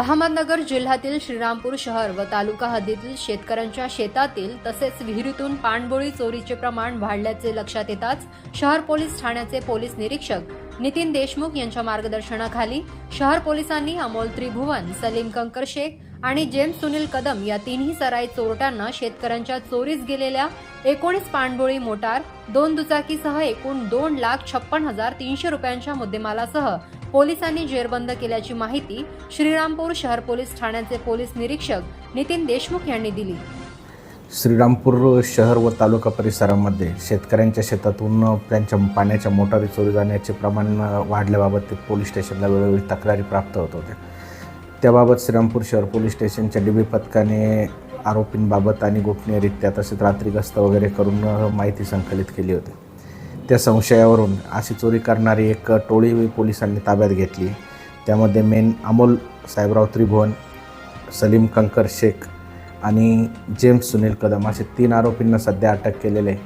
अहमदनगर जिल्ह्यातील श्रीरामपूर शहर व तालुका हद्दीतील शेतकऱ्यांच्या शेतातील तसेच विहिरीतून पाणबोळी चोरीचे प्रमाण वाढल्याचे लक्षात येताच शहर पोलीस ठाण्याचे पोलीस निरीक्षक नितीन देशमुख यांच्या मार्गदर्शनाखाली शहर पोलिसांनी अमोल त्रिभुवन सलीम कंकर शेख आणि जेम्स सुनील कदम या तिन्ही सराई चोरट्यांना शेतकऱ्यांच्या चोरीस गेलेल्या एकोणीस पाणबोळी मोटार दोन दुचाकीसह एकूण दोन लाख छप्पन हजार तीनशे रुपयांच्या मुद्देमालासह पोलिसांनी जेरबंद केल्याची माहिती श्रीरामपूर शहर पोलीस ठाण्याचे पोलीस निरीक्षक नितीन देशमुख यांनी दिली. श्रीरामपूर शहर व तालुका परिसरामध्ये शेतकऱ्यांच्या शेतातून त्यांच्या पाण्याच्या मोटारी चोरी जाण्याचे प्रमाण वाढल्याबाबत ते पोलीस स्टेशनला वेळोवेळी तक्रारी प्राप्त होत होत्या त्याबाबत श्रीरामपूर शहर पोलीस स्टेशनच्या डीबी पथकाने आरोपींबाबत आणि गोपनीयरित्या तसेच रात्री गस्त वगैरे करून माहिती संकलित केली होती. त्या संशयावरून अशी चोरी करणारी एक टोळी पोलिसांनी ताब्यात घेतली. त्यामध्ये मेन अमोल साहेबराव त्रिभुवन सलीम कंकर शेख आणि जेम्स सुनील कदम असे तीन आरोपींना सध्या अटक केलेले आहे.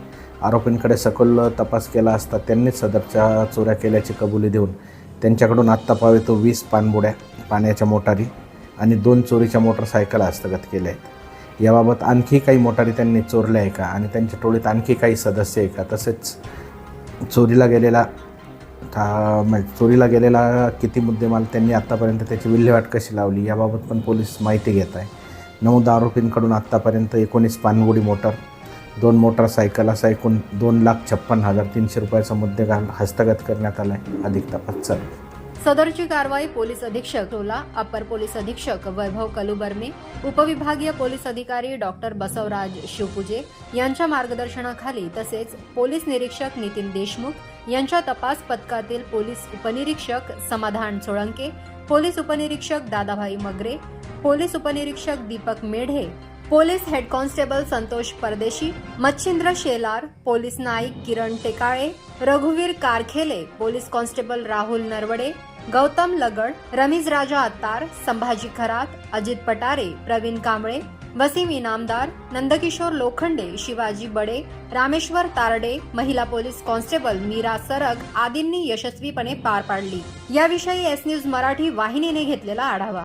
आरोपींकडे सखोल तपास केला असता त्यांनीच सदरच्या चोऱ्या केल्याची कबुली देऊन त्यांच्याकडून आत्ता पावे तो वीस पाणबुड्या पाण्याच्या मोटारी आणि दोन चोरीच्या मोटरसायकल हस्तगत केल्या आहेत. याबाबत आणखी काही मोटारी त्यांनी चोरल्या आहे का आणि त्यांच्या टोळीत आणखी काही सदस्य आहे का? तसेच चोरीला गेलेला था म्हणजे चोरीला गेलेला किती मुद्देमाल त्यांनी आत्तापर्यंत त्याची विल्हेवाट कशी लावली याबाबत पण पोलीस माहिती घेत आहे. नऊ आरोपींकडून आत्तापर्यंत एकोणीस पानगुडी मोटर दोन मोटरसायकल असा एकूण दोन लाख छप्पन हजार तीनशे रुपयाचा मुद्देगाल हस्तगत करण्यात आला आहे अधिक तपास चालू. सदरची कारवाई पोलीस अधीक्षक टोला अपर पोलीस अधीक्षक वैभव कलुबर्मे उपविभागीय पोलीस अधिकारी डॉक्टर बसवराज शिवपुजे यांच्या मार्गदर्शनाखाली तसेच पोलीस निरीक्षक नितीन देशमुख यांच्या तपास पथकातील पोलीस उपनिरीक्षक समाधान सोळंके पोलीस उपनिरीक्षक दादाभाई मगरे पोलीस उपनिरीक्षक Deepak Medhe police head constable Santosh Pardeshi Machhindra Shelar police Naik Kiran Tekale रघुवीर कारखेले पोलीस कॉन्स्टेबल राहुल नरवडे गौतम लगड रमीज राजा अत्तार संभाजी खरात अजित पटारे प्रवीण कांबळे वसीम इनामदार नंदकिशोर लोखंडे शिवाजी बडे रामेश्वर तारडे महिला पोलीस कॉन्स्टेबल मीरा सरग आदींनी यशस्वीपणे पार पाडली. याविषयी एस न्यूज मराठी वाहिनीने घेतलेला आढावा.